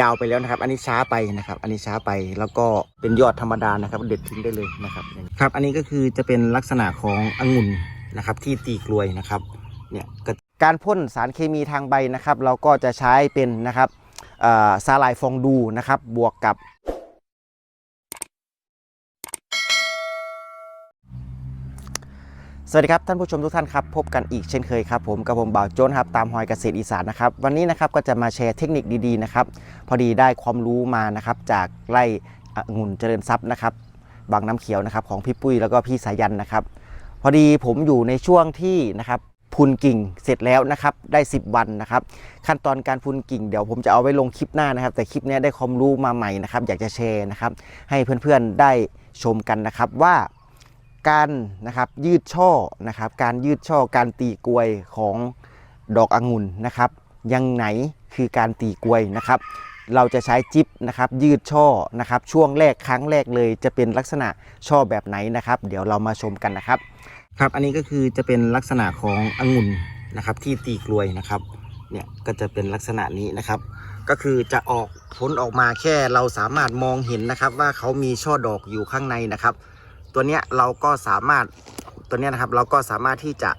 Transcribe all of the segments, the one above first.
ยาวไปแล้วนะครับ อันนี้ช้าไปนะครับ อันนี้ช้าไปแล้วก็เป็นยอดธรรมดานะครับ เด็ดทิ้งได้เลยนะครับครับ อันนี้ก็คือจะเป็นลักษณะขององุ่นนะครับ ที่ตีกลวยนะครับเนี่ยการพ่นสารเคมีทางใบนะครับ เราก็จะใช้เป็นนะครับเอ่อซาลายฟองดูนะครับ บวกกับ สวัสดีครับท่านผู้ชมทุกท่านครับพบกันอีกเช่นเคยครับผมกับผมบ่าวโจ้นครับตามหอยเกษตรอีสานนะครับวันนี้นะครับก็จะมาแชร์เทคนิคดีๆนะครับพอดีได้ความรู้มานะครับจากไร่องุ่นเจริญทรัพย์นะครับบางน้ำเขียวนะครับของพี่ปุ้ยแล้วก็พี่สายันนะครับพอดีผมอยู่ในช่วงที่นะครับพุนกิ่งเสร็จแล้วนะครับได้ 10 วันนะครับขั้นตอนการพุนกิ่งเดี๋ยวผมจะเอาไว้ลงคลิปหน้านะครับ แต่คลิปนี้ได้ความรู้มาใหม่นะครับอยากจะแชร์นะครับให้เพื่อนๆได้ชมกันนะครับว่า การนะครับยืดช่อนะครับ การยืดช่อการตีกลวยของดอกองุ่นนะครับ ยังไหนคือการตีกลวยนะครับ เราจะใช้จิ๊บนะครับ ยืดช่อนะครับ ช่วงแรกครั้งแรกเลยจะเป็นลักษณะช่อแบบไหนนะครับ เดี๋ยวเรามาชมกันนะครับ ครับอันนี้ก็คือจะเป็นลักษณะขององุ่นนะครับ ที่ตีกลวยนะครับเนี่ยก็จะเป็นลักษณะนี้นะครับ ก็คือจะออกผลออกมาแค่เราสามารถมองเห็นนะครับ ว่าเขามีช่อดอกอยู่ข้างในนะครับ ตัวเนี้ยเราก็สามารถตัวเนี้ยนะครับ เราก็สามารถที่จะ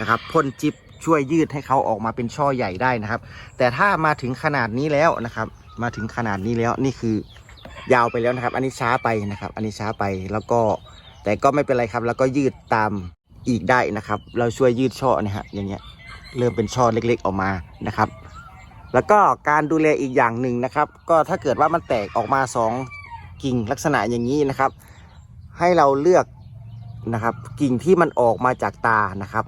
นะครับพ่นจิบช่วยยืดให้เขาออกมาเป็นช่อใหญ่ได้นะครับ แต่ถ้ามาถึงขนาดนี้แล้วนะครับ มาถึงขนาดนี้แล้วนี่คือยาวไปแล้วนะครับ อันนี้ช้าไปนะครับ อันนี้ช้าไปแล้วก็แต่ก็ไม่เป็นไรครับ แล้วก็ยืดตามอีกได้นะครับ เราช่วยยืดช่อนะฮะอย่างเงี้ยเริ่มเป็นช่อเล็กๆออกมานะครับ แล้วก็การดูแลอีกอย่างหนึ่งนะครับ ก็ถ้าเกิดว่ามันแตกออกมาสองกิ่งลักษณะอย่างนี้นะครับ ให้เราเลือกนะครับ กิ่งที่มันออกมาจากตานะครับ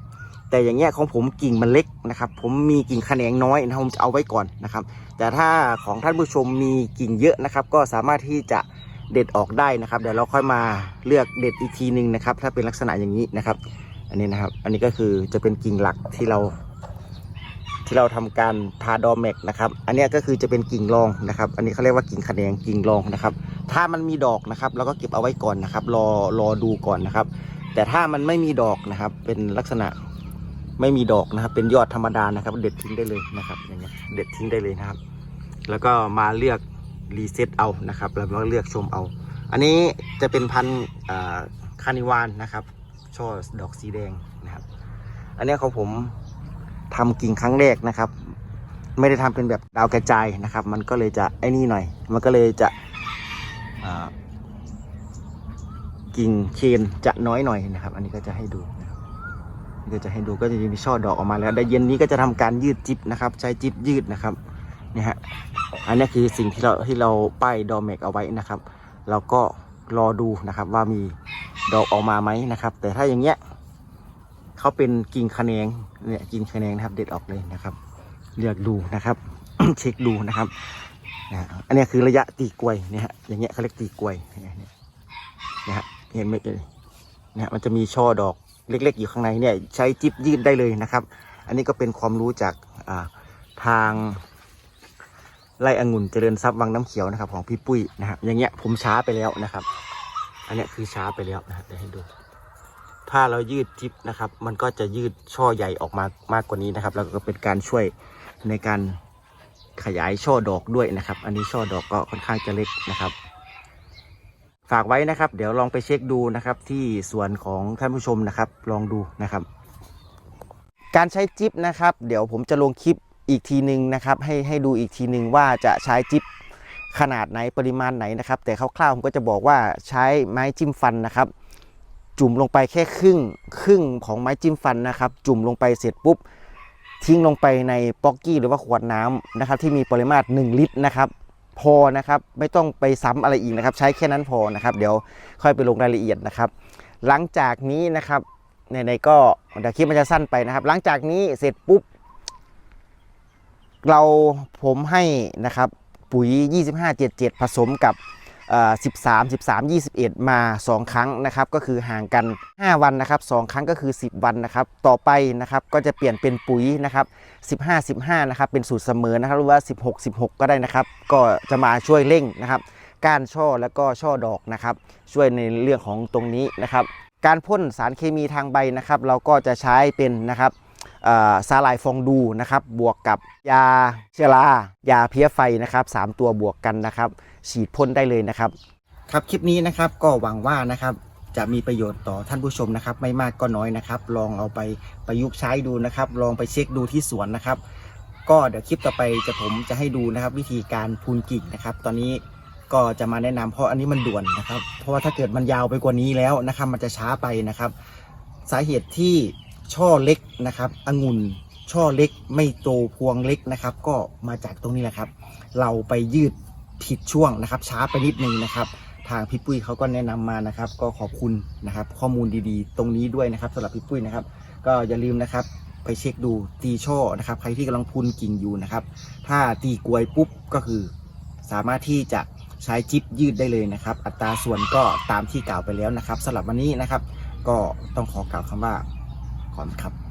แต่อย่างเงี้ยของผมกิ่งมันเล็กนะครับ ผมมีกิ่งแขนงน้อยนะผมจะเอาไว้ก่อนนะครับ แต่ถ้าของท่านผู้ชมมีกิ่งเยอะนะครับ ก็สามารถที่จะเด็ดออกได้นะครับ เดี๋ยวเราค่อยมาเลือกเด็ดอีกทีหนึ่งนะครับ ถ้าเป็นลักษณะอย่างนี้นะครับ อันนี้นะครับ อันนี้ก็คือจะเป็นกิ่งหลักที่เราที่เราทำการทาดอแม็กนะครับ อันนี้ก็คือจะเป็นกิ่งรองนะครับ อันนี้เขาเรียกว่ากิ่งแขนงกิ่งรองนะครับ ถ้ามันมีดอกนะครับเราก็เก็บเอาไว้ก่อนนะครับ รอรอดูก่อนนะครับ แต่ถ้ามันไม่มีดอกนะครับ เป็นลักษณะไม่มีดอกนะครับ เป็นยอดธรรมดานะครับ เด็ดทิ้งได้เลยนะครับอย่างเงี้ยเด็ดทิ้งได้เลยนะครับ แล้วก็มาเลือกรีเซ็ตเอานะครับ แล้วก็เลือกชมเอา อันนี้จะเป็นพันธุ์อ่าคานิวานนะครับ ช่อดอกสีแดงนะครับ อันนี้ของผมทำกิ่งครั้งแรกนะครับ ไม่ได้ทำเป็นแบบดาวกระจายนะครับ มันก็เลยจะไอ้นี่หน่อย มันก็เลยจะ กิ่งเคนจะน้อยหน่อยนะครับ อันนี้ก็จะให้ดูนะครับนี่ก็จะให้ดูก็จะมีช่อดอกออกมาแล้วได้เย็นนี้ก็จะทำการยืดจิบนะครับ ใช้จิบยืดนะครับนี่ฮะอันนี้คือสิ่งที่เราที่เราป้ายดอแมกเอาไว้นะครับเราก็รอดูนะครับว่ามีดอกออกมาไหมนะครับ แต่ถ้าอย่างเงี้ยเขาเป็นกิ่งขะแขนงเนี่ยกิ่งขะแขนงนะครับ เด็ดออกเลยนะครับ เลือกดูนะครับ เช็คดูนะครับ นะอันนี้คือระยะตีกลวยเนี่ยฮะอย่างเงี้ยเขาเรียกตีกลวยนะฮะเห็นไหมเอ่ยนี่ยฮะมันจะมีช่อดอกเล็ก ๆ อยู่ข้างในเนี่ยใช้จิ๊บยืดได้เลยนะครับ อันนี้ก็เป็นความรู้จากาทางไร่องุ่นเจริญทรัพย์วังน้ำเขียวนะครับ ของพี่ปุ้ยนะครับอย่างเงี้ยผมช้าไปแล้วนะครับ อันเนี้ยคือช้าไปแล้วนะครับเดี๋ยวให้ดู ถ้าเรายืดจิบนะครับ มันก็จะยืดช่อใหญ่ออกมามากกว่านี้นะครับ แล้วก็เป็นการช่วยในการ ขยายช่อดอกด้วยนะครับ อันนี้ช่อดอกก็ค่อนข้างจะเล็กนะครับ ฝากไว้นะครับ เดี๋ยวลองไปเช็คดูนะครับ ที่สวนของท่านผู้ชมนะครับ ลองดูนะครับ การใช้จิ๊บนะครับ เดี๋ยวผมจะลงคลิปอีกทีหนึ่งนะครับ ให้ให้ดูอีกทีหนึ่งว่าจะใช้จิ๊บขนาดไหนปริมาณไหนนะครับ แต่คร่าวๆผมก็จะบอกว่าใช้ไม้จิ้มฟันนะครับ จุ่มลงไปแค่ครึ่งครึ่งของไม้จิ้มฟันนะครับ จุ่มลงไปเสร็จปุ๊บ ทิ้งลงไปในป๊อกกี้หรือว่าขวดน้ำนะครับที่มีปริมาตร 1 ลิตรนะครับพอนะครับไม่ต้องไปซ้ำอะไรอีกนะครับ ใช้แค่นั้นพอนะครับ เดี๋ยวค่อยไปลงรายละเอียดนะครับ หลังจากนี้นะครับในๆก็เดี๋ยวคลิปมันจะสั้นไปนะครับ หลังจากนี้เสร็จปุ๊บ เราผมให้นะครับปุ๋ย 2577 ผสมกับ 13 13 21 มา 2 ครั้งนะครับก็คือห่างกัน 5 วันนะครับ 2 ครั้งก็คือ 10 วันนะครับ ต่อไปนะครับก็จะเปลี่ยนเป็นปุ๋ยนะครับ 15 15 นะครับ เป็นสูตรเสมอนะครับหรือว่า 16 16 ก็ได้นะครับ ก็จะมาช่วยเร่งนะครับ ก้านช่อแล้วก็ช่อดอกนะครับ ช่วยในเรื่องของตรงนี้นะครับ การพ่นสารเคมีทางใบนะครับ เราก็จะใช้เป็นนะครับเอ่อซาลายฟองดูนะครับ บวกกับยาเชื้อรายาเพี้ยไฟนะครับสามตัวบวกกันนะครับ ฉีดพ่นได้เลยนะครับ ครับคลิปนี้นะครับก็หวังว่านะครับจะมีประโยชน์ต่อท่านผู้ชมนะครับ ไม่มากก็น้อยนะครับ ลองเอาไปประยุกต์ใช้ดูนะครับ ลองไปเช็คดูที่สวนนะครับ ก็เดี๋ยวคลิปต่อไปจะผมจะให้ดูนะครับ วิธีการพูนกิ่งนะครับ ตอนนี้ก็จะมาแนะนำเพราะอันนี้มันด่วนนะครับ เพราะว่าถ้าเกิดมันยาวไปกว่านี้แล้วนะครับ มันจะช้าไปนะครับ สาเหตุที่ช่อเล็กนะครับองุ่นช่อเล็กไม่โตพวงเล็กนะครับ ก็มาจากตรงนี้แหละครับ เราไปยืด ผิดช่วงนะครับ ช้าไปนิดนึงนะครับ ทางพี่ปุ้ยเขาก็แนะนำมานะครับ ก็ขอบคุณนะครับ ข้อมูลดีๆ ตรงนี้ด้วยนะครับสำหรับพี่ปุ้ยนะครับ ก็อย่าลืมนะครับ ไปเช็คดูตีช่อนะครับ ใครที่กำลังพุนกิ่งอยู่นะครับ ถ้าตีกลวยปุ๊บก็คือ สามารถที่จะใช้จิ๊บยืดได้เลยนะครับ อัตราส่วนก็ตามที่กล่าวไปแล้วนะครับสำหรับวันนี้นะครับ ก็ต้องขอกล่าวคำว่าขอบคุณครับ